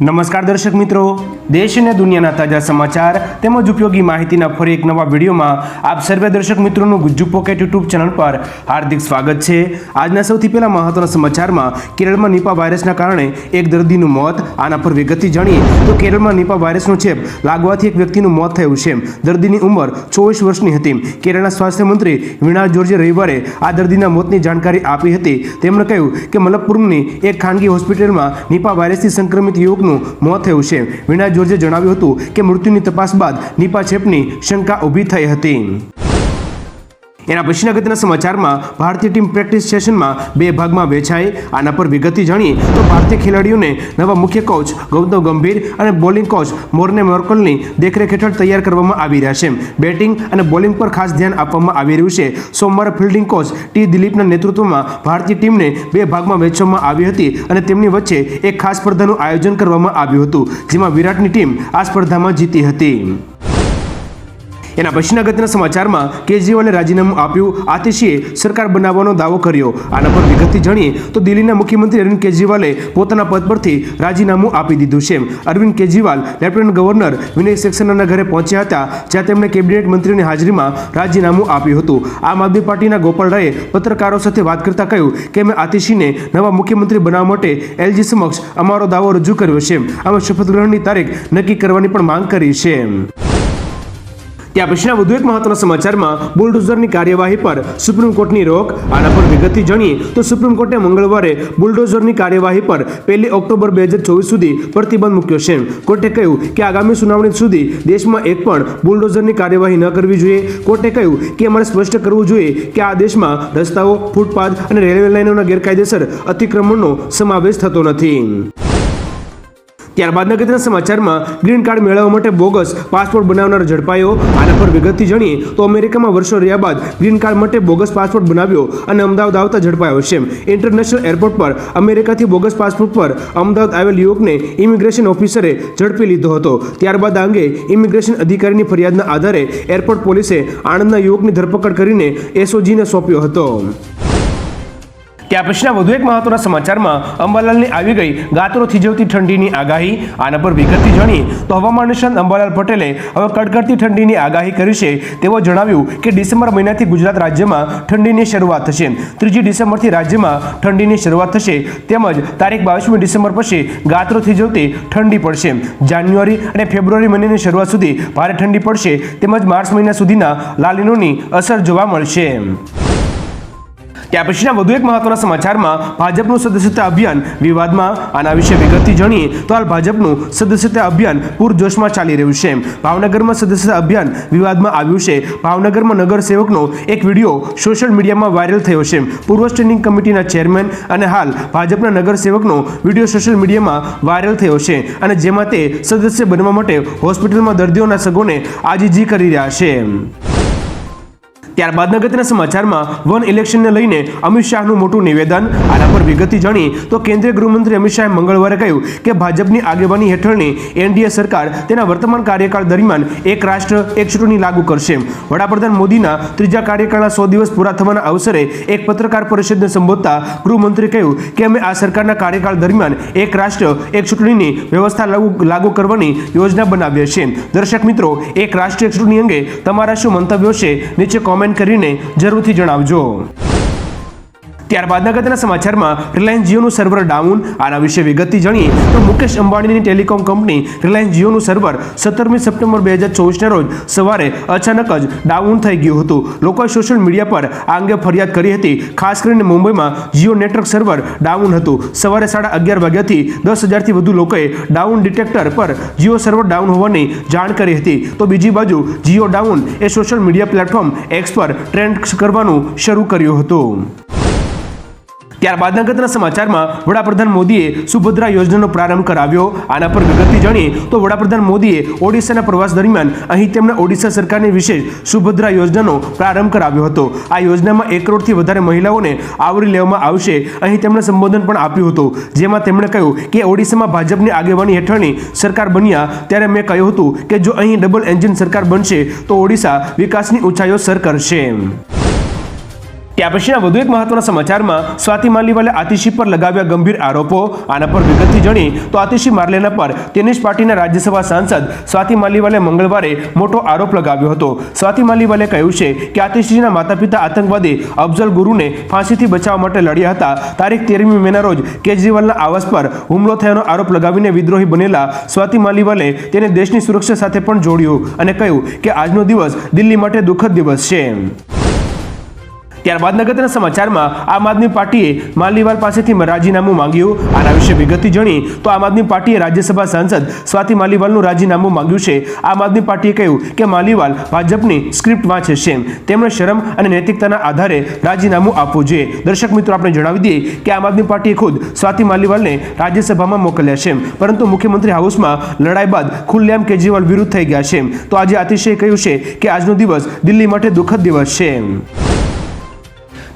નમસ્કાર દર્શક મિત્રો. દેશ અને દુનિયાના તાજા સમાચાર તેમજ ઉપયોગી માહિતીના ફરી એક નવા વિડીયોમાં આપ સર્વે દર્શક મિત્રોનું ગુજ્જુ પોકેટ યુટ્યુબ ચેનલ પર હાર્દિક સ્વાગત છે. આજના સૌથી પહેલા મહત્વના સમાચારમાં કેરળમાં નિપા વાયરસના કારણે એક દર્દીનું મોત, આના પર વિગતથી જાણીએ તો કેરળમાં નિપા વાયરસનો ચેપ લાગવાથી એક વ્યક્તિનું મોત થયું છે. દર્દીની ઉંમર ચોવીસ વર્ષની હતી. કેરળના સ્વાસ્થ્ય મંત્રી વીણા જોર્જે રવિવારે આ દર્દીના મોતની જાણકારી આપી હતી. તેમણે કહ્યું કે મલપ્પુરમની એક ખાનગી હોસ્પિટલમાં નિપા વાયરસથી સંક્રમિત યુવકનું મોત થયું છે. વીણા જોર્જે જણાવ્યું હતું કે મૃત્યુની તપાસ બાદ નિપા છેપની શંકા ઊભી થઈ હતી. એના પછીના ગતિના સમાચારમાં ભારતીય ટીમ પ્રેક્ટિસ સેશનમાં બે ભાગમાં વેચાઈ. આના પર વિગતથી જાણીએ તો ભારતીય ખેલાડીઓને નવા મુખ્ય કોચ ગૌતમ ગંભીર અને બોલિંગ કોચ મોરને મોર્કલની દેખરેખ હેઠળ તૈયાર કરવામાં આવી રહ્યા છે. બેટિંગ અને બોલિંગ પર ખાસ ધ્યાન આપવામાં આવી રહ્યું છે. સોમવારે ફિલ્ડિંગ કોચ ટી દિલીપના નેતૃત્વમાં ભારતીય ટીમને બે ભાગમાં વહેંચવામાં આવી હતી અને તેમની વચ્ચે એક ખાસ સ્પર્ધાનું આયોજન કરવામાં આવ્યું હતું, જેમાં વિરાટની ટીમ આ સ્પર્ધામાં જીતી હતી. એના પછીના ગતના સમાચારમાં કેજરીવાલે રાજીનામું આપ્યું. આતિશીએ સરકાર બનાવવાનો દાવો કર્યો. આના પર વિગતથી જાણીએ તો દિલ્હીના મુખ્યમંત્રી અરવિંદ કેજરીવાલે પોતાના પદ પરથી રાજીનામું આપી દીધું છે. અરવિંદ કેજરીવાલ લેફ્ટનન્ટ ગવર્નર વિનય સેક્સેનાના ઘરે પહોંચ્યા હતા, જ્યાં તેમણે કેબિનેટ મંત્રીની હાજરીમાં રાજીનામું આપ્યું હતું. આમ આદમી પાર્ટીના ગોપાલ રાયે પત્રકારો સાથે વાત કરતા કહ્યું કે મેં આતિશીને નવા મુખ્યમંત્રી બનાવવા માટે એલજી સમક્ષ અમારો દાવો રજૂ કર્યો છે. અમે શપથ ગ્રહણની તારીખ નક્કી કરવાની પણ માંગ કરી છે. ત્યાં પછીના વધુ એક મહત્વના સમાચારમાં બુલડોઝરની કાર્યવાહી પર સુપ્રીમ કોર્ટની રોક, આના પર વિગતથી જાણીએ તો સુપ્રીમ કોર્ટે મંગળવારે બુલડોઝરની કાર્યવાહી પર પહેલી ઓક્ટોબર બે હજાર ચોવીસ સુધી પ્રતિબંધ મૂક્યો છે. કોર્ટે કહ્યું કે આગામી સુનાવણી સુધી દેશમાં એક પણ બુલડોઝરની કાર્યવાહી ન કરવી જોઈએ. કોર્ટે કહ્યું કે અમારે સ્પષ્ટ કરવું જોઈએ કે આ દેશમાં રસ્તાઓ, ફૂટપાથ અને રેલવે લાઇનોના ગેરકાયદેસર અતિક્રમણનો સમાવેશ થતો નથી. ત્યારબાદના અગત્યના સમાચારમાં ગ્રીન કાર્ડ મેળવવા માટે બોગસ પાસપોર્ટ બનાવનાર ઝડપાયો. આના પર વિગતથી જાણીએ તો અમેરિકામાં વર્ષો રહ્યા બાદ ગ્રીન કાર્ડ માટે બોગસ પાસપોર્ટ બનાવ્યો અને અમદાવાદ આવતા ઝડપાયો છે. ઇન્ટરનેશનલ એરપોર્ટ પર અમેરિકાથી બોગસ પાસપોર્ટ પર અમદાવાદ આવેલ યુવકને ઇમિગ્રેશન ઓફિસરે ઝડપી લીધો હતો. ત્યારબાદ આ અંગે ઇમિગ્રેશન અધિકારીની ફરિયાદના આધારે એરપોર્ટ પોલીસે આણંદના યુવકની ધરપકડ કરીને એસઓજીને સોંપ્યો હતો. ત્યાં પછીના વધુ એક મહત્વના સમાચારમાં અંબાલાલની આવી ગઈ ગાત્રો થીજવતી ઠંડીની આગાહી. આના પર વિગતથી જાણીએ તો હવામાન નિષ્ણાંત અંબાલાલ પટેલે હવે કડકડતી ઠંડીની આગાહી કરી છે. તેઓ જણાવ્યું કે ડિસેમ્બર મહિનાથી ગુજરાત રાજ્યમાં ઠંડીની શરૂઆત થશે. ત્રીજી ડિસેમ્બરથી રાજ્યમાં ઠંડીની શરૂઆત થશે. તેમજ તારીખ બાવીસમી ડિસેમ્બર પછી ગાત્રો થીજવતી ઠંડી પડશે. જાન્યુઆરી અને ફેબ્રુઆરી મહિનાની શરૂઆત સુધી ભારે ઠંડી પડશે. તેમજ માર્ચ મહિના સુધીના લાલીનોની અસર જોવા મળશે. ત્યાં પછીના વધુ એક મહત્વના સમાચારમાં ભાજપનું સદસ્યતા અભિયાન વિવાદમાં આના વિશે વિગતથી જાણીએ તો હાલ ભાજપનું સદસ્યતા અભિયાન પૂરજોશમાં ચાલી રહ્યું છે. ભાવનગરમાં સદસ્યતા અભિયાન વિવાદમાં આવ્યું છે. ભાવનગરમાં નગરસેવકનો એક વીડિયો સોશિયલ મીડિયામાં વાયરલ થયો છે. પૂર્વ સ્ટેન્ડિંગ કમિટીના ચેરમેન અને હાલ ભાજપના નગરસેવકનો વીડિયો સોશિયલ મીડિયામાં વાયરલ થયો છે અને જેમાં તે સદસ્ય બનવા માટે હોસ્પિટલમાં દર્દીઓના સગોને આજીજી કરી રહ્યા છે. ત્યારબાદ અગત્યના સમાચારમાં વન ઇલેક્શનને લઈને અમિત શાહનું મોટું નિવેદન, આના પર વિગતથી જાણી તો કેન્દ્રીય ગૃહમંત્રી અમિત શાહે મંગળવારે કહ્યું કે ભાજપની આગેવાની હેઠળની એનડીએ સરકાર તેના વર્તમાન કાર્યકાળ દરમિયાન એક રાષ્ટ્ર, એક ચૂંટણી લાગુ કરશે. વડાપ્રધાન મોદીના ત્રીજા કાર્યકાળના સો દિવસ પૂરા થવાના અવસરે એક પત્રકાર પરિષદને સંબોધતા ગૃહમંત્રી કહ્યું કે અમે આ સરકારના કાર્યકાળ દરમિયાન એક રાષ્ટ્ર, એક ચૂંટણીની વ્યવસ્થા લાગુ લાગુ કરવાની યોજના બનાવીએ છીએ. દર્શક મિત્રો, એક રાષ્ટ્ર એક ચૂંટણી અંગે તમારા શું મંતવ્યો છે? નીચે કોમેન્ટ કરીને જરૂરથી જણાવજો. ત્યારબાદ અગત્યના સમાચારમાં રિલાયન્સ જીઓનું સર્વર ડાઉન આના વિશે વિગતથી જાણીએ તો મુકેશ અંબાણીની ટેલિકોમ કંપની રિલાયન્સ જીઓનું સર્વર સત્તરમી સપ્ટેમ્બર બે હજાર ચોવીસના રોજ સવારે અચાનક જ ડાઉન થઈ ગયું હતું. લોકોએ સોશિયલ મીડિયા પર આ અંગે ફરિયાદ કરી હતી. ખાસ કરીને મુંબઈમાં જીઓ નેટવર્ક સર્વર ડાઉન હતું. સવારે સાડા અગિયાર વાગ્યાથી દસ હજારથી વધુ લોકોએ ડાઉન ડિટેક્ટર પર જીઓ સર્વર ડાઉન હોવાની જાણ કરી હતી. તો બીજી બાજુ જીઓ ડાઉન એ સોશિયલ મીડિયા પ્લેટફોર્મ એક્સ પર ટ્રેન્ડ કરવાનું શરૂ કર્યું હતું. ત્યારબાદ અગત્યના સમાચારમાં વડાપ્રધાન મોદીએ સુભદ્રા યોજનાનો પ્રારંભ કરાવ્યો. આના પર વિગતથી જાણીએ તો વડાપ્રધાન મોદીએ ઓડિશાના પ્રવાસ દરમિયાન અહીં તેમણે ઓડિશા સરકારની વિશેષ સુભદ્રા યોજનાનો પ્રારંભ કરાવ્યો હતો. આ યોજનામાં એક કરોડથી વધારે મહિલાઓને આવરી લેવામાં આવશે અહીં તેમણે સંબોધન પણ આપ્યું હતું. જેમાં તેમણે કહ્યું કે ઓડિશામાં ભાજપની આગેવાની હેઠળની સરકાર બન્યા ત્યારે મેં કહ્યું હતું કે જો અહીં ડબલ એન્જિન સરકાર બનશે તો ઓડિશા વિકાસની ઊંચાઈઓ સર કરશે. ત્યાં પછીના વધુ એક મહત્વના સમાચારમાં સ્વાતિ માલીવાલે આતિશી પર લગાવ્યા ગંભીર આરોપો, આના પર વિગતથી જાણી, તો આતિશી મારલેના પર તેનીશ પાર્ટીના રાજ્યસભા સાંસદ સ્વાતિ માલીવાલે મંગળવારે મોટો આરોપ લગાવ્યો હતો. સ્વાતિ માલીવાલે કહ્યું છે કે આતિશીના માતા પિતા આતંકવાદી અફઝલ ગુરુને ફાંસીથી બચાવવા માટે લડ્યા હતા. તારીખ તેરમી મેના રોજ કેજરીવાલના આવાસ પર હુમલો થયાનો આરોપ લગાવીને વિદ્રોહી બનેલા સ્વાતિ માલીવાલે તેને દેશની સુરક્ષા સાથે પણ જોડ્યું અને કહ્યું કે આજનો દિવસ દિલ્હી માટે દુઃખદ દિવસ છે. ત્યારબાદ નગરના સમાચારમાં આમ આદમી પાર્ટીએ માલીવાલ પાસેથી રાજીનામું માંગ્યું. આના વિશે વિગતથી જાણી તો આમ આદમી પાર્ટીએ રાજ્યસભા સાંસદ સ્વાતિ માલીવાલનું રાજીનામું માંગ્યું છે. આમ આદમી પાર્ટીએ કહ્યું કે માલીવાલ ભાજપની સ્ક્રિપ્ટ વાંચે છે. તેમણે શરમ અને નૈતિકતાના આધારે રાજીનામું આપવું જોઈએ. દર્શક મિત્રો, આપણે જણાવી દઈએ કે આમ આદમી પાર્ટીએ ખુદ સ્વાતિ માલીવાલને રાજ્યસભામાં મોકલ્યા છે. પરંતુ મુખ્યમંત્રી હાઉસમાં લડાઈ બાદ ખુલ્લેઆમ કેજરીવાલ વિરુદ્ધ થઈ ગયા છે. તો આજે અતિશયે કહ્યું છે કે આજનો દિવસ દિલ્હી માટે દુઃખદ દિવસ છે.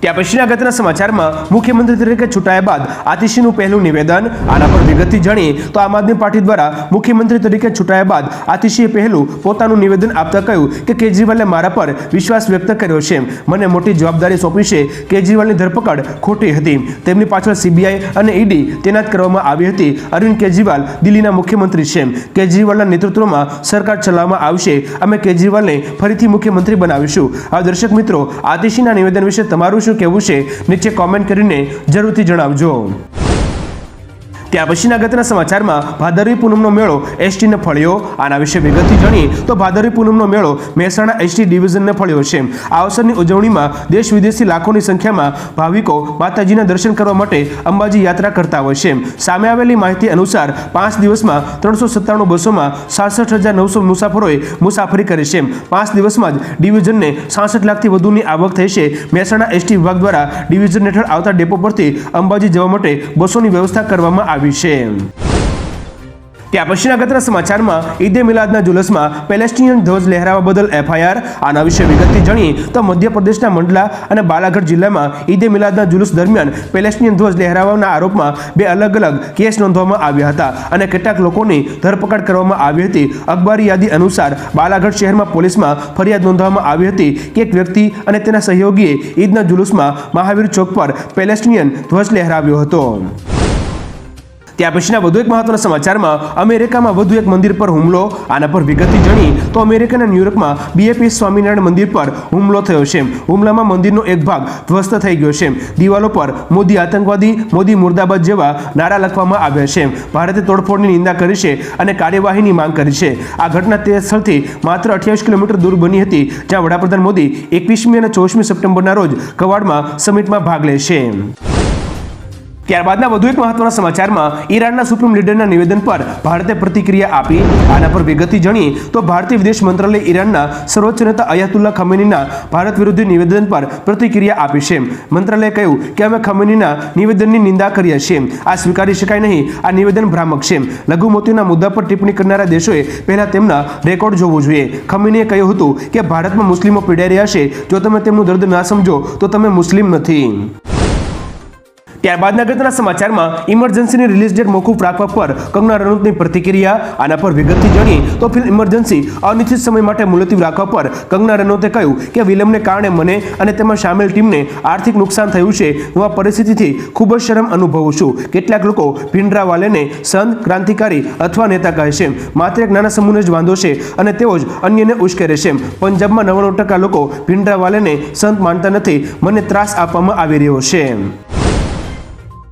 ત્યાં પછીના અગત્યના સમાચારમાં મુખ્યમંત્રી તરીકે ચૂંટાયા બાદ આતિશીનું પહેલું નિવેદન, આના પર વિગતથી જાણીએ તો આમ આદમી પાર્ટી દ્વારા મુખ્યમંત્રી તરીકે ચૂંટાયા બાદ આતિશીએ પહેલું પોતાનું નિવેદન આપતા કહ્યું કે કેજરીવાલે મારા પર વિશ્વાસ વ્યક્ત કર્યો છે. મને મોટી જવાબદારી સોંપી છે. કેજરીવાલની ધરપકડ ખોટી હતી. તેમની પાછળ સીબીઆઈ અને ઈડી તૈનાત કરવામાં આવી હતી. અરવિંદ કેજરીવાલ દિલ્હીના મુખ્યમંત્રી છે. કેજરીવાલના નેતૃત્વમાં સરકાર ચલાવવામાં આવશે. અમે કેજરીવાલને ફરીથી મુખ્યમંત્રી બનાવીશું. આ દર્શક મિત્રો આતિશીના નિવેદન વિશે તમારું શું કહેવું છે નીચે કોમેન્ટ કરીને જરૂરથી જણાવજો. ત્યાર પછીના અગત્યના સમાચારમાં ભાદરવી પૂનમનો મેળો એસટીને ફળ્યો. આના વિશે વિગતથી જાણીએ તો ભાદરવી પૂનમનો મેળો મહેસાણા એસટી ડિવિઝનને ફળ્યો છે. આ અવસરની ઉજવણીમાં દેશ વિદેશથી લાખોની સંખ્યામાં ભાવિકો માતાજીના દર્શન કરવા માટે અંબાજી યાત્રા કરતા હોય છે. સામે આવેલી માહિતી અનુસાર પાંચ દિવસમાં ત્રણસો સત્તાણું બસોમાં સાસઠ હજાર નવસો મુસાફરોએ મુસાફરી કરી છે. પાંચ દિવસમાં જ ડિવિઝનને સાસઠ લાખથી વધુની આવક થઈ છે. મહેસાણા એસટી વિભાગ દ્વારા ડિવિઝન હેઠળ આવતા ડેપો પરથી અંબાજી જવા માટે બસોની વ્યવસ્થા કરવામાં આવી છે. ત્યાં પછીના અગત્યના સમાચારમાં ઈદે મિલાદના જુલસમાં પેલેસ્ટિનિયન ધ્વજ લહેરાવા બદલ એફઆઈઆર, આના વિશે વિગતથી જાણીએ તો મધ્યપ્રદેશના મંડલા અને બાલાઘાટ જિલ્લામાં ઈદે મિલાદના જુલુસ દરમિયાન પેલેસ્ટિનિયન ધ્વજ લહેરાવવાના આરોપમાં બે અલગ અલગ કેસ નોંધવામાં આવ્યા હતા અને કેટલાક લોકોની ધરપકડ કરવામાં આવી હતી. અખબારી યાદી અનુસાર બાલાઘાટ શહેરમાં પોલીસમાં ફરિયાદ નોંધવામાં આવી હતી કે એક વ્યક્તિ અને તેના સહયોગીએ ઈદના જુલુસમાં મહાવીર ચોક પર પેલેસ્ટિનિયન ધ્વજ લહેરાવ્યો હતો. ત્યાં પછીના વધુ એક મહત્વના સમાચારમાં અમેરિકામાં વધુ એક મંદિર પર હુમલો, આના પર વિગતથી જાણી તો અમેરિકાના ન્યુયોર્કમાં બીએપી સ્વામિનારાયણ મંદિર પર હુમલો થયો છે. હુમલામાં મંદિરનો એક ભાગ ધ્વસ્ત થઈ ગયો છે. દિવાલો પર મોદી આતંકવાદી, મોદી મુર્દાબાદ જેવા નારા લખવામાં આવ્યા છે. ભારતે તોડફોડની નિંદા કરી છે અને કાર્યવાહીની માંગ કરી છે. આ ઘટના તે સ્થળથી માત્ર અઠ્યાવીસ કિલોમીટર દૂર બની હતી, જ્યાં વડાપ્રધાન મોદી એકવીસમી અને ચોવીસમી સપ્ટેમ્બરના રોજ કવાડમાં સમિટમાં ભાગ લેશે ત્યારબાદના વધુ એક મહત્વના સમાચારમાં ઈરાનના સુપ્રીમ લીડરના નિવેદન પર ભારતે પ્રતિક્રિયા આપી, આના પર વિગતથી જાણીએ તો ભારતીય વિદેશ મંત્રાલય ઈરાનના સર્વોચ્ચ નેતા અયાતુલ્લા ખમેનીના ભારત વિરુદ્ધ નિવેદન પર પ્રતિક્રિયા આપી છે. મંત્રાલયે કહ્યું કે અમે ખમેનીના નિવેદનની નિંદા કરીએ છીએ. આ સ્વીકારી શકાય નહીં. આ નિવેદન ભ્રામક છે. લઘુમતીના મુદ્દા પર ટિપ્પણી કરનારા દેશોએ પહેલા તેમના રેકોર્ડ જોવો જોઈએ. ખમેનીએ કહ્યું હતું કે ભારતમાં મુસ્લિમો પીડાઈ રહ્યા છે. જો તમે તેમનું દર્દ ના સમજો, તો તમે મુસ્લિમ નથી. ત્યારબાદના અગત્યના સમાચારમાં ઇમરજન્સીની રિલીઝ ડેટ મોકૂફ રાખવા પર કંગના રનૌતની પ્રતિક્રિયા આના પર વિગતથી જાણીએ તો ફિલ્મ ઇમરજન્સી અનિશ્ચિત સમય માટે મુલતવી રાખવા પર કંગના રનૌતે કહ્યું કે વિલંબને કારણે મને અને તેમાં સામેલ ટીમને આર્થિક નુકસાન થયું છે. હું આ પરિસ્થિતિથી ખૂબ જ શરમ અનુભવું છું. કેટલાક લોકો ભીંડરાવાલેને સંત ક્રાંતિકારી અથવા નેતા કહે છે. માત્ર એક નાના સમૂહને જ વાંધો છે અને તેઓ જ અન્યને ઉશ્કેરે છે. પંજાબમાં નવ્વાણું ટકા લોકો ભીંડરાવાલેને સંત માનતા નથી. મને ત્રાસ આપવામાં આવી રહ્યો છે.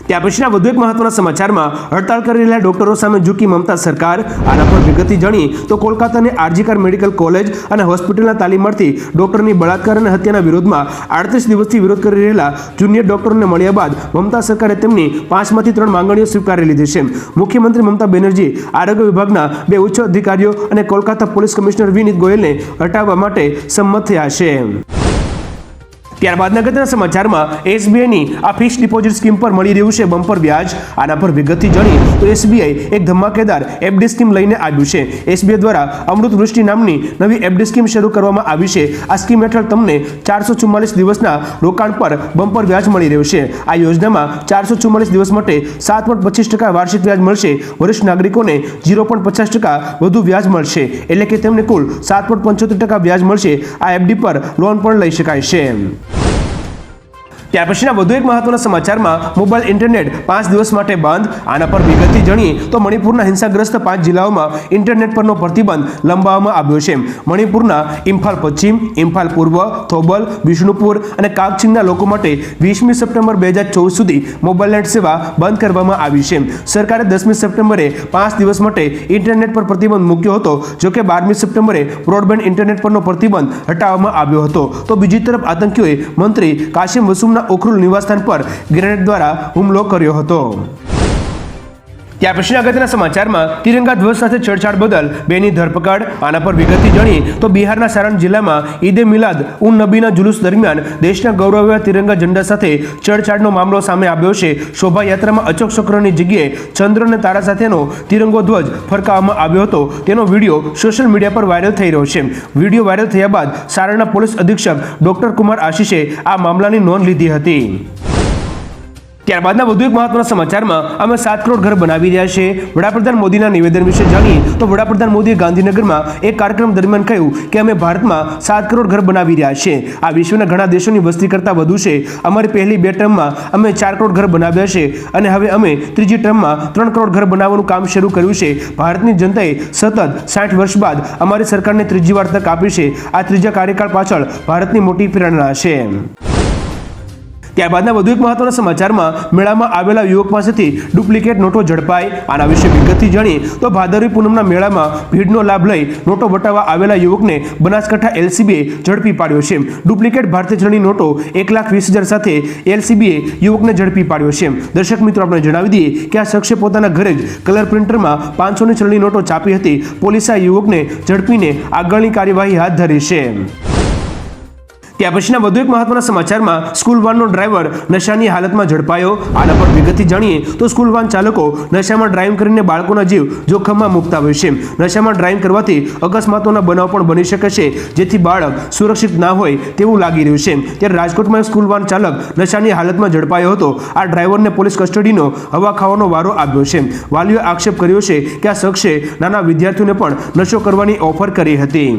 ત્યાં પછીના વધુ એક મહત્વના સમાચારમાં હડતાળ કરી રહેલા ડોક્ટરો સામે ઝૂકી મમતા સરકાર. આના પર વિગતથી જાણી તો કોલકાતાની આરજીકર મેડિકલ કોલેજ અને હોસ્પિટલના તાલીમાર્થી ડોક્ટરની બળાત્કાર અને હત્યાના વિરોધમાં આડત્રીસ દિવસથી વિરોધ કરી રહેલા જુનિયર ડોક્ટરોને મળ્યા બાદ મમતા સરકારે તેમની પાંચમાંથી ત્રણ માંગણીઓ સ્વીકારી લીધી છે. મુખ્યમંત્રી મમતા બેનર્જી, આરોગ્ય વિભાગના બે ઉચ્ચ અધિકારીઓ અને કોલકાતા પોલીસ કમિશનર વિનીત ગોયલને હટાવવા માટે સંમત થયા છે. ત્યારબાદ અગત્યના સમાચારમાં એસબીઆઈની આ ફિક્સ ડિપોઝિટ સ્કીમ પર મળી રહ્યું છે બમ્પર વ્યાજ. આના પર વિગતથી જાણી તો એસબીઆઈ એક ધમાકેદાર એફડી સ્કીમ લઈને આવ્યું છે. એસબીઆઈ દ્વારા અમૃત વૃષ્ટિ નામની નવી એફડી સ્કીમ શરૂ કરવામાં આવી છે. આ સ્કીમ હેઠળ તમને ચારસો ચુમ્માલીસ દિવસના રોકાણ પર બમ્પર વ્યાજ મળી રહ્યું છે. આ યોજનામાં ચારસો ચુમ્માલીસ દિવસ માટે સાત પોઈન્ટ પચીસ ટકા વાર્ષિક વ્યાજ મળશે. વરિષ્ઠ નાગરિકોને ઝીરો પોઈન્ટ પચાસ ટકા વધુ વ્યાજ મળશે. એટલે કે તેમને કુલ સાત પોઈન્ટ પંચોતેર ટકા વ્યાજ મળશે. આ એફડી પર લોન પણ લઈ શકાય છે. ત્યાર પછીના વધુ એક મહત્વના સમાચારમાં મોબાઈલ ઇન્ટરનેટ પાંચ દિવસ માટે બંધ, આના પર વિગતથી જાણીએ તો મણિપુરના હિંસાગ્રસ્ત પાંચ જિલ્લાઓમાં ઇન્ટરનેટ પરનો પ્રતિબંધ લંબાવવામાં આવ્યો છે. મણિપુરના ઇમ્ફાલ પશ્ચિમ, ઇમ્ફાલ પૂર્વ, થોબલ, વિષ્ણુપુર અને કાકચીનના લોકો માટે વીસમી સપ્ટેમ્બર બે હજાર ચોવીસ સુધી મોબાઈલ નેટ સેવા બંધ કરવામાં આવી છે. સરકારે દસમી સપ્ટેમ્બરે પાંચ દિવસ માટે ઇન્ટરનેટ પર પ્રતિબંધ મૂક્યો હતો જોકે બારમી સપ્ટેમ્બરે બ્રોડબેન્ડ ઇન્ટરનેટ પરનો પ્રતિબંધ હટાવવામાં આવ્યો હતો. તો બીજી તરફ આતંકીઓએ મંત્રી કાશિમ વસુમના ઉખરુલ નિવાસસ્થાન પર ગ્રેનેડ દ્વારા હુમલો કર્યો હતો. ત્યાર પછી અગત્યના સમાચારમાં તિરંગા ધ્વજ સાથે છેડછાડ બદલ બેની ધરપકડ, આના પર વિગતથી જાણીએ તો બિહારના સારણ જિલ્લામાં ઈદે મિલાદ ઉન નબીના જુલુસ દરમિયાન દેશના ગૌરવ તિરંગા ઝંડા સાથે છેડછાડનો મામલો સામે આવ્યો છે. શોભાયાત્રામાં અચોક ચક્રની જગ્યાએ ચંદ્ર અને તારા સાથેનો તિરંગો ધ્વજ ફરકાવવામાં આવ્યો હતો. તેનો વીડિયો સોશિયલ મીડિયા પર વાયરલ થઈ રહ્યો છે. વીડિયો વાયરલ થયા બાદ સારણના પોલીસ અધિક્ષક ડોક્ટર કુમાર આશીષે આ મામલાની નોંધ લીધી હતી. ત્યારબાદના વધુ એક મહત્વના સમાચારમાં અમે સાત કરોડ ઘર બનાવી રહ્યા છે. વડાપ્રધાન મોદીના નિવેદન વિશે જાણીએ તો વડાપ્રધાન મોદીએ ગાંધીનગરમાં એક કાર્યક્રમ દરમિયાન કહ્યું કે અમે ભારતમાં સાત કરોડ ઘર બનાવી રહ્યા છે આ વિશ્વના ઘણા દેશોની વસ્તી કરતાં વધુ છે. અમારી પહેલી બે ટર્મમાં અમે ચાર કરોડ ઘર બનાવ્યા છે અને હવે અમે ત્રીજી ટર્મમાં ત્રણ કરોડ ઘર બનાવવાનું કામ શરૂ કર્યું છે. ભારતની જનતાએ સતત સાઠ વર્ષ બાદ અમારી સરકારને ત્રીજી વાર તક આપી છે. આ ત્રીજા કાર્યકાળ પાછળ ભારતની મોટી પ્રેરણા છે. ત્યારબાદના વધુ એક મહત્વના સમાચારમાં મેળામાં આવેલા યુવક પાસેથી ડુપ્લિકેટ નોટો ઝડપાઈ આના વિશે વિગતથી જાણીએ તો ભાદરવી પૂનમના મેળામાં ભીડનો લાભ લઈ નોટો વટાવવા આવેલા યુવકને બનાસકાંઠા એલસીબીએ ઝડપી પાડ્યો છે. ડુપ્લિકેટ ભારતીય ચલણી નોટો એક લાખ વીસ હજાર સાથે એલસીબીએ યુવકને ઝડપી પાડ્યો છે. દર્શક મિત્રો, આપણે જણાવી દઈએ કે આ શખ્સે પોતાના ઘરે જ કલર પ્રિન્ટરમાં પાંચસોની ચલણી નોટો ચાપી હતી. પોલીસે આ યુવકને ઝડપીને આગળની કાર્યવાહી હાથ ધરી છે. ત્યાર પછીના વધુ એક મહત્વના સમાચારમાં સ્કૂલ વાનનો ડ્રાઈવર નશાની હાલતમાં ઝડપાયો. આના પર વિગતથી જાણીએ તો સ્કૂલ વાન ચાલકો નશામાં ડ્રાઈવ કરીને બાળકોના જીવ જોખમમાં મુકતા હોય છે. નશામાં ડ્રાઈવ કરવાથી અકસ્માતોના બનાવ પણ બની શકે છે, જેથી બાળક સુરક્ષિત ના હોય તેવું લાગી રહ્યું છે. ત્યારે રાજકોટમાં સ્કૂલ વાન ચાલક નશાની હાલતમાં ઝડપાયો હતો. આ ડ્રાઈવરને પોલીસ કસ્ટડીનો હવા ખાવાનો વારો આવ્યો છે. વાલીઓએ આક્ષેપ કર્યો છે કે આ શખ્સે નાના વિદ્યાર્થીઓને પણ નશો કરવાની ઓફર કરી હતી.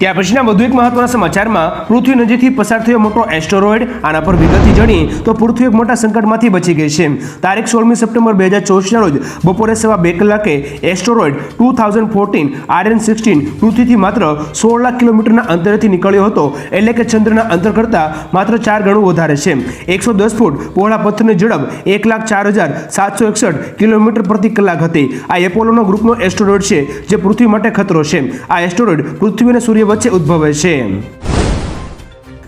ત્યાર પછીના વધુ એક મહત્વના સમાચારમાં પૃથ્વી નજીકથી પસાર થયો મોટો એસ્ટરોઇડ આના પર વિગતથી જાણીએ તો પૃથ્વી એક મોટા સંકટમાંથી બચી ગઈ છે. તારીખ સોળમી સપ્ટેમ્બર બે હજાર ચોવીસના રોજ બપોરે સવા બે કલાકે asteroid two thousand fourteen RN sixteen પૃથ્વીથી માત્ર સોળ લાખ કિલોમીટરના અંતરેથી નીકળ્યો હતો. એટલે કે ચંદ્રના અંતર કરતાં માત્ર ચાર ગણું વધારે છે. એકસો દસ ફૂટ પહોળા પથ્થરની ઝડપ એક લાખ ચાર હજાર સાતસો એકસઠ કિલોમીટર પ્રતિ કલાક હતી. આ એપોલોનો ગ્રુપનો એસ્ટરોઇડ છે, જે પૃથ્વી માટે ખતરો છે. આ એસ્ટરોઇડ પૃથ્વી સૂર્ય વચ્ચે ઉદ્ભવે છે.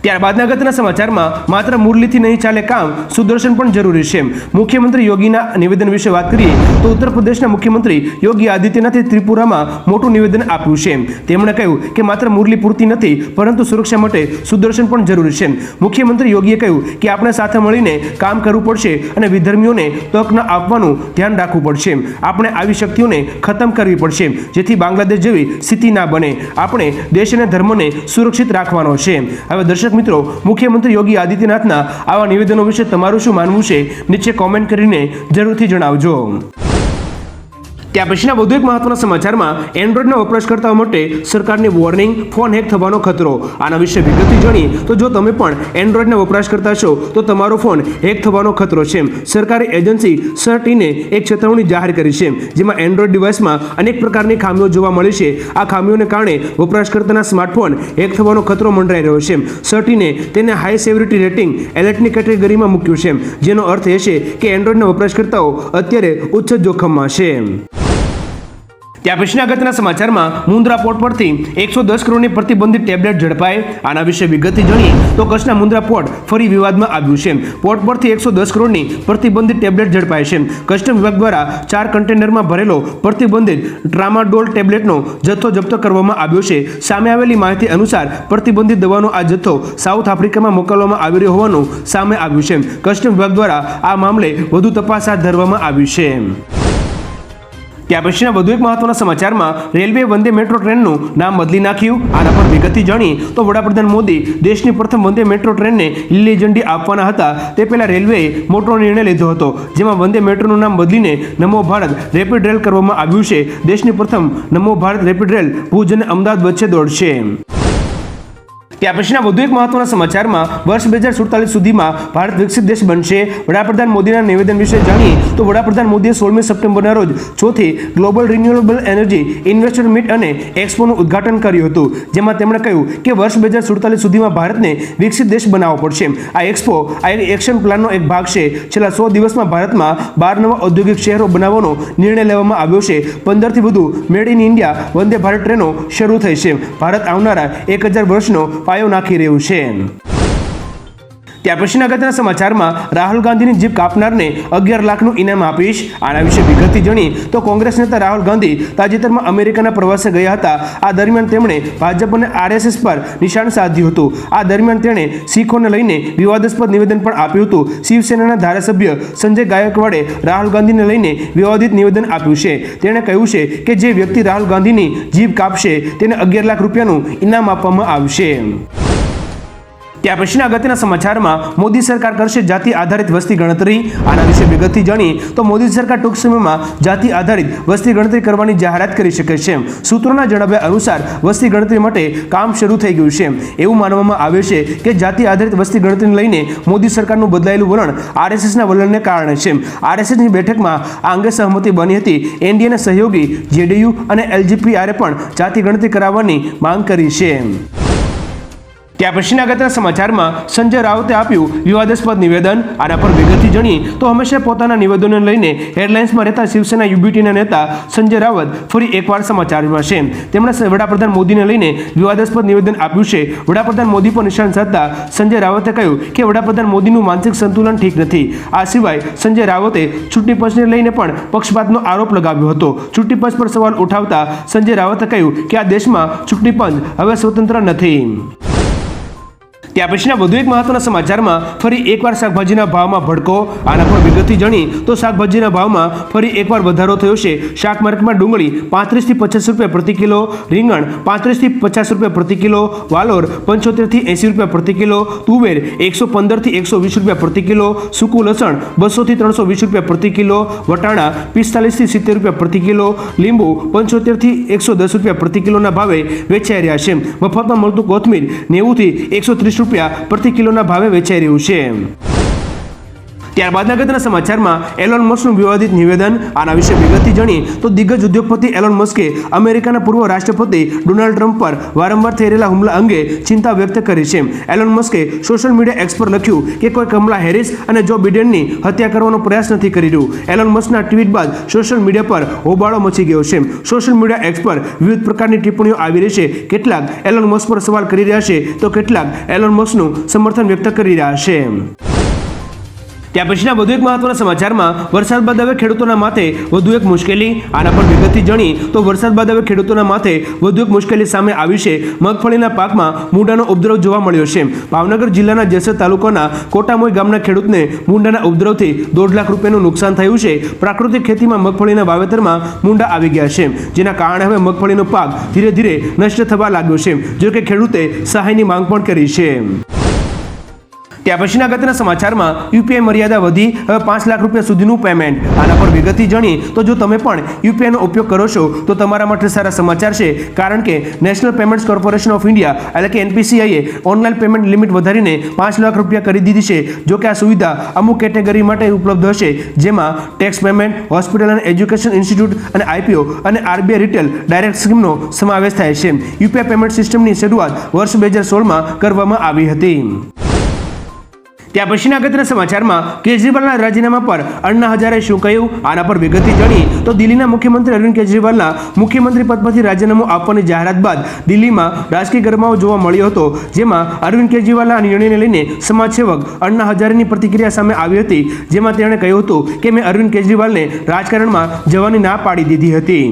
ત્યારબાદના અગત્યના સમાચારમાં માત્ર મુરલીથી નહીં ચાલે કામ, સુદર્શન પણ જરૂરી છે. મુખ્યમંત્રી યોગીના નિવેદન વિશે વાત કરીએ, તો ઉત્તર પ્રદેશના મુખ્યમંત્રી યોગી આદિત્યનાથે ત્રિપુરામાં મોટું નિવેદન આપ્યું છે. તેમણે કહ્યું કે માત્ર મુરલી પૂરતી નથી, પરંતુ સુરક્ષા માટે સુદર્શન પણ જરૂરી છે. મુખ્યમંત્રી યોગીએ કહ્યું કે આપણે સાથે મળીને કામ કરવું પડશે અને વિધર્મીઓને તક ન આપવાનું ધ્યાન રાખવું પડશે. આપણે આવી શક્તિઓને ખતમ કરવી પડશે, જેથી બાંગ્લાદેશ જેવી સ્થિતિ ના બને. આપણે દેશ અને ધર્મને સુરક્ષિત રાખવાનો છે. હવે દર્શક મિત્રો, મુખ્યમંત્રી યોગી આદિત્યનાથના આવા નિવેદનો વિશે તમારું શું માનવું છે, નીચે કોમેન્ટ કરીને જરૂરથી જણાવજો. ત્યાર પછીના વધુ એક મહત્વના સમાચારમાં એન્ડ્રોઇડના વપરાશકર્તાઓ માટે સરકારની વોર્નિંગ ફોન હેક થવાનો ખતરો. આના વિશે વિગતથી જાણીએ તો જો તમે પણ એન્ડ્રોઇડના વપરાશકર્તા છો, તો તમારો ફોન હેક થવાનો ખતરો છે. સરકારી એજન્સી સર્ટીને એક ચેતવણી જાહેર કરી છે, જેમાં એન્ડ્રોઈડ ડિવાઇસમાં અનેક પ્રકારની ખામીઓ જોવા મળી છે. આ ખામીઓને કારણે વપરાશકર્તાના સ્માર્ટફોન હેક થવાનો ખતરો મંડરાઈ રહ્યો છે. સર્ટીને તેને હાઈ સેવરિટી રેટિંગ એલર્ટની કેટેગરીમાં મૂક્યું છે. જેનો અર્થ એ છે કે એન્ડ્રોઇડના વપરાશકર્તાઓ અત્યારે ઉચ્ચ જોખમમાં છે. ત્યાર પછીના અગત્યના સમાચારમાં મુન્દ્રા પોર્ટ પરથી એકસો દસ કરોડની પ્રતિબંધિત ટેબ્લેટ ઝડપાય. આના વિશે વિગતથી જાણીએ તો કચ્છના મુન્દ્રા પોર્ટ ફરી વિવાદમાં આવ્યું છે. પોર્ટ પરથી એકસો દસ કરોડની પ્રતિબંધિત ટેબ્લેટ ઝડપાય છે. કસ્ટમ વિભાગ દ્વારા ચાર કન્ટેનરમાં ભરેલો પ્રતિબંધિત ટ્રામાડોલ ટેબ્લેટનો જથ્થો જપ્ત કરવામાં આવ્યો છે. સામે આવેલી માહિતી અનુસાર પ્રતિબંધિત દવાનો આ જથ્થો સાઉથ આફ્રિકામાં મોકલવામાં આવી રહ્યો હોવાનું સામે આવ્યું છે. કસ્ટમ વિભાગ દ્વારા આ મામલે વધુ તપાસ હાથ ધરવામાં આવી છે. ત્યાર પછીના વધુ એક મહત્વના સમાચારમાં રેલવે વંદે મેટ્રો ટ્રેનનું નામ બદલી નાખ્યું. આના પર વિગતથી જાણીએ તો વડાપ્રધાન મોદી દેશની પ્રથમ વંદે મેટ્રો ટ્રેનને લીલી ઝંડી આપવાના હતા. તે પહેલાં રેલવેએ મોટો નિર્ણય લીધો હતો, જેમાં વંદે મેટ્રોનું નામ બદલીને નમો ભારત રેપિડ રેલ કરવામાં આવ્યું છે. દેશની પ્રથમ નમો ભારત રેપિડ રેલ ભુજ અને અમદાવાદ વચ્ચે દોડશે. ત્યાર પછીના વધુ એક મહત્વના સમાચારમાં વર્ષ બે હજાર સુડતાલીસ સુધીમાં ભારત વિકસિત દેશ બનશે. વડાપ્રધાન મોદીના નિવેદન વિશે જાણીએ તો વડાપ્રધાન મોદીએ સોળમી સપ્ટેમ્બરના રોજ ચોથી global renewable energy investor meet અને એક્સપોનું ઉદ્ઘાટન કર્યું હતું, જેમાં તેમણે કહ્યું કે વર્ષ બે હજાર સુડતાલીસ સુધીમાં ભારતને વિકસિત દેશ બનાવવો પડશે. આ એક્સપો, આ એક એક્શન પ્લાનનો એક ભાગ છે. છેલ્લા સો દિવસમાં ભારતમાં બાર નવા ઔદ્યોગિક શહેરો બનાવવાનો નિર્ણય લેવામાં આવ્યો છે. પંદરથી વધુ made in India Vande Bharat ટ્રેનો શરૂ થઈ છે. ભારત આવનારા એક હજાર વર્ષનો પાયો નાખી રહ્યું છે. ત્યાર પછીના અગત્યના સમાચારમાં રાહુલ ગાંધીની જીપ કાપનારને અગિયાર લાખનું ઇનામ આપીશ. આના વિશે વિગતથી જાણી તો કોંગ્રેસ નેતા રાહુલ ગાંધી તાજેતરમાં અમેરિકાના પ્રવાસે ગયા હતા. આ દરમિયાન તેમણે ભાજપ અને આરએસએસ પર નિશાન સાધ્યું હતું. આ દરમિયાન તેણે શીખોને લઈને વિવાદાસ્પદ નિવેદન પણ આપ્યું હતું. શિવસેનાના ધારાસભ્ય સંજય ગાયકવાડે રાહુલ ગાંધીને લઈને વિવાદિત નિવેદન આપ્યું છે. તેણે કહ્યું છે કે જે વ્યક્તિ રાહુલ ગાંધીની જીભ કાપશે, તેને અગિયાર લાખ રૂપિયાનું ઇનામ આપવામાં આવશે. ત્યાર પછીના અગત્યના સમાચારમાં મોદી સરકાર કરશે જાતિ આધારિત વસ્તી ગણતરી. આના વિશે વિગતથી જાણીએ તો મોદી સરકાર ટૂંક સમયમાં જાતિ આધારિત વસ્તી ગણતરી કરવાની જાહેરાત કરી શકે છે. સૂત્રોના જણાવ્યા અનુસાર વસ્તી ગણતરી માટે કામ શરૂ થઈ ગયું છે. એવું માનવામાં આવે છે કે જાતિ આધારિત વસ્તી ગણતરીને લઈને મોદી સરકારનું બદલાયેલું વલણ આરએસએસના વલણને કારણે છે. આરએસએસની બેઠકમાં આ અંગે સહમતિ બની હતી. એનડીએના સહયોગી, જેડીયુ અને એલજીપીઆરે પણ જાતિ ગણતરી કરાવવાની માંગ કરી છે. ત્યાર પછીના અગત્યના સમાચારમાં સંજય રાવતે આપ્યું વિવાદાસ્પદ નિવેદન. આના પર વિગતથી જણી તો હંમેશા પોતાના નિવેદનોને લઈને હેડલાઇન્સમાં રહેતા શિવસેના, યુબીટીના નેતા સંજય રાવત ફરી એકવાર સમાચારમાં છે તેમણે વડાપ્રધાન મોદીને લઈને વિવાદાસ્પદ નિવેદન આપ્યું છે. વડાપ્રધાન મોદી પર નિશાન સાધતા સંજય રાવતે કહ્યું કે વડાપ્રધાન મોદીનું માનસિક સંતુલન ઠીક નથી. આ સિવાય સંજય રાવતે ચૂંટણી પંચને લઈને પણ પક્ષપાતનો આરોપ લગાવ્યો હતો. ચૂંટણી પંચ પર સવાલ ઉઠાવતા સંજય રાવતે કહ્યું કે આ દેશમાં ચૂંટણી પંચ હવે સ્વતંત્ર નથી. ત્યાર પછીના વધુ એક મહત્વના સમાચારમાં ફરી એકવાર શાકભાજીના ભાવમાં ભડકો, આના પર વિગતથી જાણી તો શાકભાજીના ભાવમાં ફરી એકવાર વધારો થયો છે. શાક માર્કેટમાં ડુંગળી પાંત્રીસથી પચાસ રૂપિયા પ્રતિ કિલો, રીંગણ પાંત્રીસથી પચાસ રૂપિયા પ્રતિ કિલો, વાલોર પંચોતેરથી એંસી રૂપિયા પ્રતિ કિલો, તુવેર એકસો પંદરથી એકસો વીસ રૂપિયા પ્રતિ કિલો, સૂકું લસણ બસોથી ત્રણસો વીસ રૂપિયા પ્રતિ કિલો, વટાણા પિસ્તાલીસથી સિત્તેર રૂપિયા પ્રતિ કિલો, લીંબુ પંચોતેરથી એકસો દસ રૂપિયા પ્રતિ કિલોના ભાવે વેચાઈ રહ્યા છે. મફતમાં મળતું કોથમીર નેવુંથી એકસો ત્રીસ રૂપિયા પ્રતિ કિલોના ભાવે વેચાઈ રહ્યું છે. ત્યારબાદ અગત્યના સમાચારમાં એલોન મસ્કનું વિવાદિત નિવેદન આના વિશે વિગતથી જાણીએ તો દિગ્ગજ ઉદ્યોગપતિ એલોન મસ્કે અમેરિકાના પૂર્વ રાષ્ટ્રપતિ ડોનાલ્ડ ટ્રમ્પ પર વારંવાર થઈ રહેલા હુમલા અંગે ચિંતા વ્યક્ત કરી છે. એલોન મસ્કે સોશિયલ મીડિયા એક્સ પર લખ્યું કે કોઈ કમલા હેરિસ અને જો બિડેનની હત્યા કરવાનો પ્રયાસ નથી કરી રહ્યું. એલોન મસ્કના ટ્વીટ બાદ સોશિયલ મીડિયા પર હોબાળો મચી ગયો છે. સોશિયલ મીડિયા એક્સ પર વિવિધ પ્રકારની ટિપ્પણીઓ આવી રહી છે. કેટલાક એલોન મસ્ક પર સવાલ કરી રહ્યા છે તો કેટલાક એલોન મસ્કનું સમર્થન વ્યક્ત કરી રહ્યા છે. ત્યાર પછીના વધુ એક મહત્વના સમાચારમાં, વરસાદ બાદ હવે ખેડૂતોના માથે વધુ એક મુશ્કેલી. આના પર વિગતથી જાણી તો વરસાદ બાદ હવે ખેડૂતોના માથે વધુ એક મુશ્કેલી સામે આવી છે. મગફળીના પાકમાં મૂંડાનો ઉપદ્રવ જોવા મળ્યો છે. ભાવનગર જિલ્લાના જેસર તાલુકાના કોટામોઈ ગામના ખેડૂતને મૂંડાના ઉપદ્રવથી દોઢ લાખ રૂપિયાનું નુકસાન થયું છે. પ્રાકૃતિક ખેતીમાં મગફળીના વાવેતરમાં મૂંડા આવી ગયા છે. જેના કારણે હવે મગફળીનો પાક ધીરે ધીરે નષ્ટ થવા લાગ્યો છે. જોકે ખેડૂતે સહાયની માંગ પણ કરી છે. ત્યાર પછીના અગત્યના સમાચારમાં યુપીઆઈ મર્યાદા વધી, હવે પાંચ લાખ રૂપિયા સુધીનું પેમેન્ટ આના પર વિગતથી જાણી તો જો તમે પણ યુપીઆઈનો ઉપયોગ કરો છો, તો તમારા માટે સારા સમાચાર છે. કારણ કે national payments corporation of India, એટલે કે એનપીસીઆઈએ ઓનલાઈન પેમેન્ટ લિમિટ વધારીને પાંચ લાખ રૂપિયા કરી દીધી છે. જો કે આ સુવિધા અમુક કેટેગરી માટે ઉપલબ્ધ હશે, જેમાં ટેક્સ પેમેન્ટ હોસ્પિટલ અને એજ્યુકેશન ઇન્સ્ટિટ્યૂટ અને આઈપીઓ અને આરબીઆઈ રિટેલ ડાયરેક્ટ સ્કીમનો સમાવેશ થાય છે. યુપીઆઈ પેમેન્ટ સિસ્ટમની શરૂઆત વર્ષ બે હજાર સોળમાં કરવામાં આવી હતી. ત્યાર પછીના અગત્યના સમાચારમાં કેજરીવાલના રાજીનામા પર અન્ના હજારે શું કહ્યું, આના પર વિગતથી જાણી તો દિલ્હીના મુખ્યમંત્રી અરવિંદ કેજરીવાલના મુખ્યમંત્રી પદ પરથી રાજીનામું આપવાની જાહેરાત બાદ દિલ્હીમાં રાજકીય ગરમાવો જોવા મળ્યો હતો, જેમાં અરવિંદ કેજરીવાલના નિર્ણયને લઈને સમાજસેવક અન્ના હજારેની પ્રતિક્રિયા સામે આવી હતી, જેમાં તેણે કહ્યું હતું કે મેં અરવિંદ કેજરીવાલને રાજકારણમાં જવાની ના પાડી દીધી હતી.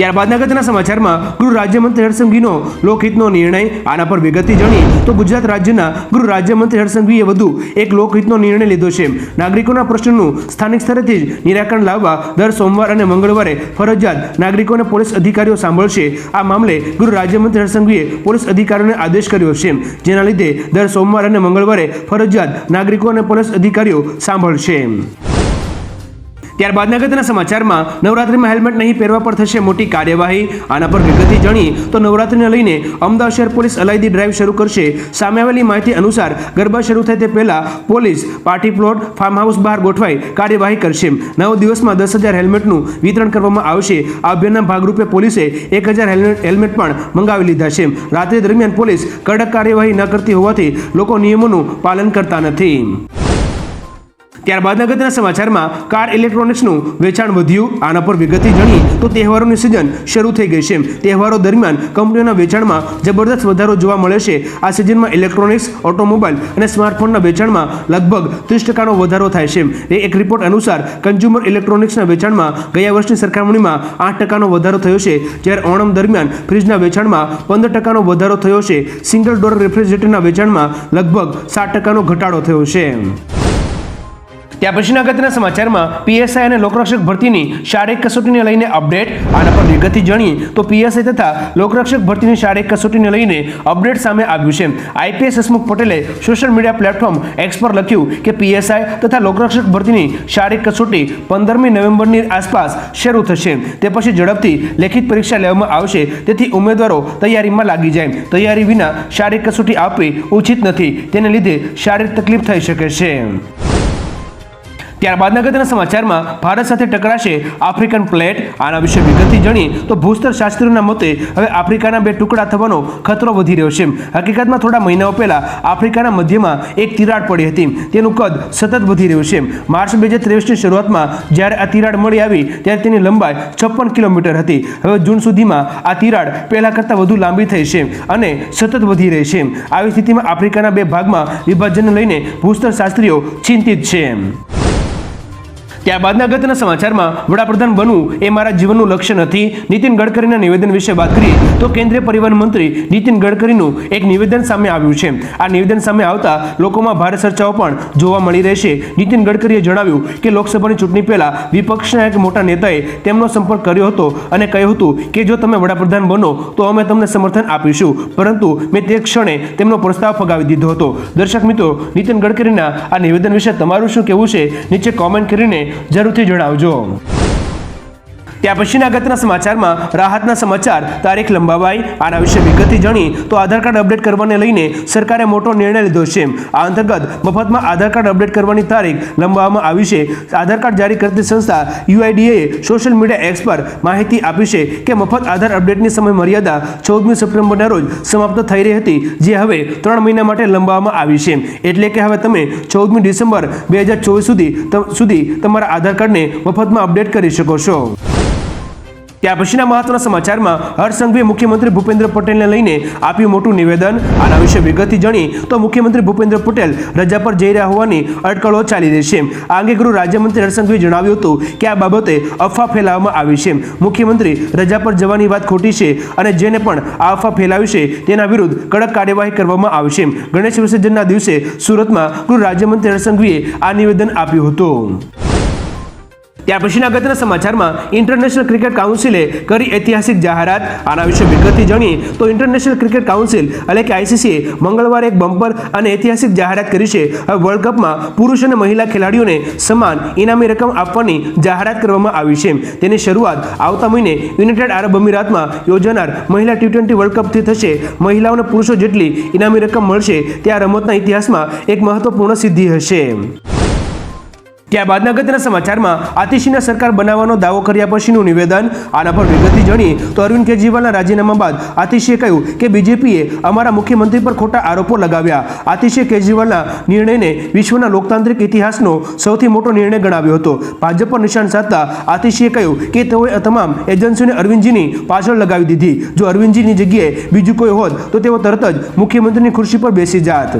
ત્યારબાદ અગત્યના સમાચારમાં ગૃહ રાજ્યમંત્રી હર્ષંઘવીનો લોકહિતનો નિર્ણય, આના પર વિગતથી જાણી તો ગુજરાત રાજ્યના ગૃહ રાજ્યમંત્રી હર્ષંઘવીએ વધુ એક લોકહિતનો નિર્ણય લીધો છે. નાગરિકોના પ્રશ્નનું સ્થાનિક સ્તરેથી જ નિરાકરણ લાવવા દર સોમવાર અને મંગળવારે ફરજિયાત નાગરિકોને પોલીસ અધિકારીઓ સાંભળશે. આ મામલે ગૃહ રાજ્યમંત્રી હર્ષંઘવીએ પોલીસ અધિકારીઓને આદેશ કર્યો છે. જેના લીધે દર સોમવાર અને મંગળવારે ફરજિયાત નાગરિકો અને પોલીસ અધિકારીઓ સાંભળશે. ત્યારબાદ અગત્યના સમાચારમાં નવરાત્રીમાં હેલ્મેટ નહીં પહેરવા પર થશે મોટી કાર્યવાહી. આના પર વિગતથી જાણી તો નવરાત્રીને લઈને અમદાવાદ શહેર પોલીસ અલાયદી ડ્રાઈવ શરૂ કરશે. સામે આવેલી માહિતી અનુસાર ગરબા શરૂ થાય તે પહેલાં police party plot, farm house બહાર ગોઠવાઈ કાર્યવાહી કરશે. નવ દિવસમાં દસ હજાર હેલ્મેટનું વિતરણ કરવામાં આવશે. આ અભિયાનના ભાગરૂપે પોલીસે એક હજાર હેલ્મેટ હેલ્મેટ પણ મંગાવી લીધા છે. રાત્રિ દરમિયાન પોલીસ કડક કાર્યવાહી ન કરતી હોવાથી લોકો નિયમોનું પાલન કરતા નથી. ત્યારબાદ અગત્યના સમાચારમાં કાર ઇલેક્ટ્રોનિક્સનું વેચાણ વધ્યું. આના પર વિગતથી જાણીએ તો તહેવારોની સિઝન શરૂ થઈ ગઈ છે. તહેવારો દરમિયાન કંપનીઓના વેચાણમાં જબરદસ્ત વધારો જોવા મળે છે. આ સિઝનમાં ઇલેક્ટ્રોનિક્સ, ઓટોમોબાઈલ અને સ્માર્ટફોનના વેચાણમાં લગભગ ત્રીસ ટકાનો વધારો થાય છે. એ એક રિપોર્ટ અનુસાર કન્ઝ્યુમર ઇલેક્ટ્રોનિક્સના વેચાણમાં ગયા વર્ષની સરખામણીમાં આઠ ટકાનો વધારો થયો છે. જ્યારે ઓણમ દરમિયાન ફ્રીજના વેચાણમાં પંદર ટકાનો વધારો થયો છે. સિંગલ ડોર રેફ્રિજરેટરના વેચાણમાં લગભગ સાત ટકાનો ઘટાડો થયો છે. ત્યાં પછીના અગત્યના સમાચારમાં પીએસઆઈ અને લોકરક્ષક ભરતીની શારીરિક કસોટીને લઈને અપડેટ, આના પર વિગતથી જાણીએ તો પીએસઆઈ તથા લોકરક્ષક ભરતીની શારીરિક કસોટીને લઈને અપડેટ સામે આવ્યું છે. આઈપીએસ હસમુખ પટેલે સોશિયલ મીડિયા પ્લેટફોર્મ એક્સ પર લખ્યું કે પીએસઆઈ તથા લોકરક્ષક ભરતીની શારીરિક કસોટી પંદરમી નવેમ્બરની આસપાસ શરૂ થશે. તે પછી ઝડપથી લેખિત પરીક્ષા લેવામાં આવશે. તેથી ઉમેદવારો તૈયારીમાં લાગી જાય. તૈયારી વિના શારીરિક કસોટી આપવી ઉચિત નથી. તેને લીધે શારીરિક તકલીફ થઈ શકે છે. ત્યારબાદ અગત્યના સમાચારમાં ભારત સાથે ટકરાશે આફ્રિકન પ્લેટ. આના વિશે વિગતથી જાણીએ તો ભૂસ્તર શાસ્ત્રીઓના મતે હવે આફ્રિકાના બે ટુકડા થવાનો ખતરો વધી રહ્યો છે. હકીકતમાં થોડા મહિનાઓ પહેલાં આફ્રિકાના મધ્યમાં એક તિરાડ પડી હતી. તેનું કદ સતત વધી રહ્યું છે. માર્ચ બે હજાર ત્રેવીસની શરૂઆતમાં જ્યારે આ તિરાડ મળી આવી, ત્યારે તેની લંબાઈ છપ્પન કિલોમીટર હતી. હવે જૂન સુધીમાં આ તિરાડ પહેલા કરતાં વધુ લાંબી થઈ છે અને સતત વધી રહી છે. આવી સ્થિતિમાં આફ્રિકાના બે ભાગમાં વિભાજનને લઈને ભૂસ્તર શાસ્ત્રીઓ ચિંતિત છે. ત્યારબાદના અગત્યના સમાચારમાં વડાપ્રધાન બનવું એ મારા જીવનનું લક્ષ્ય નથી. નીતિન ગડકરીના નિવેદન વિશે વાત કરીએ તો કેન્દ્રીય પરિવહન મંત્રી નીતિન ગડકરીનું એક નિવેદન સામે આવ્યું છે. આ નિવેદન સામે આવતા લોકોમાં ભારે ચર્ચાઓ પણ જોવા મળી રહેશે. નીતિન ગડકરીએ જણાવ્યું કે લોકસભાની ચૂંટણી પહેલાં વિપક્ષના એક મોટા નેતાએ તેમનો સંપર્ક કર્યો હતો અને કહ્યું હતું કે જો તમે વડાપ્રધાન બનો તો અમે તમને સમર્થન આપીશું. પરંતુ મેં તે ક્ષણે તેમનો પ્રસ્તાવ ફગાવી દીધો હતો. દર્શક મિત્રો, નીતિન ગડકરીના આ નિવેદન વિશે તમારું શું કહેવું છે? નીચે કોમેન્ટ કરીને જરૂરથી જણાવજો ત્યાં પછીના અગત્યના સમાચારમાં રાહતના સમાચાર તારીખ લંબાવાઈ. આના વિશે વિગતથી જાણી તો આધાર કાર્ડ અપડેટ કરવાને લઈને સરકારે મોટો નિર્ણય લીધો છે. આ અંતર્ગત મફતમાં આધાર કાર્ડ અપડેટ કરવાની તારીખ લંબાવવામાં આવી છે. આધાર કાર્ડ જારી કરતી સંસ્થા યુઆઈડીએ સોશિયલ મીડિયા એક્સ પર માહિતી આપી છે કે મફત આધાર અપડેટની સમય મર્યાદા ચૌદમી સપ્ટેમ્બરના રોજ સમાપ્ત થઈ રહી હતી, જે હવે ત્રણ મહિના માટે લંબાવવામાં આવી છે. એટલે કે હવે તમે ચૌદમી ડિસેમ્બર બે હજાર ચોવીસ સુધી સુધી તમારા આધાર કાર્ડને મફતમાં અપડેટ કરી શકો છો. ત્યાં પછીના મહત્વના સમાચારમાં હર્ષસંઘવીએ મુખ્યમંત્રી ભૂપેન્દ્ર પટેલને લઈને આપ્યું મોટું નિવેદન. આના વિશે વિગતથી જાણી તો મુખ્યમંત્રી ભૂપેન્દ્ર પટેલ રજા પર જઈ રહ્યા હોવાની અટકળો ચાલી રહી છે. આ અંગે ગૃહ રાજ્યમંત્રી હર્ષસંઘવીએ જણાવ્યું હતું કે આ બાબતે અફવા ફેલાવવામાં આવી છે. મુખ્યમંત્રી રજા પર જવાની વાત ખોટી છે અને જેને પણ આ અફવા ફેલાવી છે તેના વિરુદ્ધ કડક કાર્યવાહી કરવામાં આવશે ગણેશ વિસર્જનના દિવસે સુરતમાં ગૃહ રાજ્યમંત્રી હર્ષસંઘવીએ આ નિવેદન આપ્યું હતું. ત્યાર પછીના અગત્યના સમાચારમાં ઇન્ટરનેશનલ ક્રિકેટ કાઉન્સિલે કરી ઐતિહાસિક જાહેરાત. આના વિશે વિગતથી જાણીએ તો ઇન્ટરનેશનલ ક્રિકેટ કાઉન્સિલ એટલે કે આઈસીસીએ મંગળવારે એક બમ્પર અને ઐતિહાસિક જાહેરાત કરી છે. હવે વર્લ્ડ કપમાં પુરુષ અને મહિલા ખેલાડીઓને સમાન ઇનામી રકમ આપવાની જાહેરાત કરવામાં આવી છે. તેની શરૂઆત આવતા મહિને યુનાઇટેડ આરબ અમીરાતમાં યોજાનાર મહિલા ટી ટ્વેન્ટી વર્લ્ડ કપથી થશે. મહિલાઓને પુરુષો જેટલી ઇનામી રકમ મળશે તે આ રમતના ઇતિહાસમાં એક મહત્વપૂર્ણ સિદ્ધિ હશે. ત્યારબાદ અગત્યના સમાચારમાં આતિશીને સરકાર બનાવવાનો દાવો કર્યા પછીનું નિવેદન. આના પર વિગતથી જાણીએ તો અરવિંદ કેજરીવાલના રાજીનામા બાદ આતિશીએ કહ્યું કે બીજેપીએ અમારા મુખ્યમંત્રી પર ખોટા આરોપો લગાવ્યા. આતિશીએ કેજરીવાલના નિર્ણયને વિશ્વના લોકતાંત્રિક ઇતિહાસનો સૌથી મોટો નિર્ણય ગણાવ્યો હતો. ભાજપ પર નિશાન સાધતા આતિશીએ કહ્યું કે તેઓએ તમામ એજન્સીઓને અરવિંદજીની પાછળ લગાવી દીધી. જો અરવિંદજીની જગ્યાએ બીજું કોઈ હોત તો તેઓ તરત જ મુખ્યમંત્રીની ખુરશી પર બેસી જાત.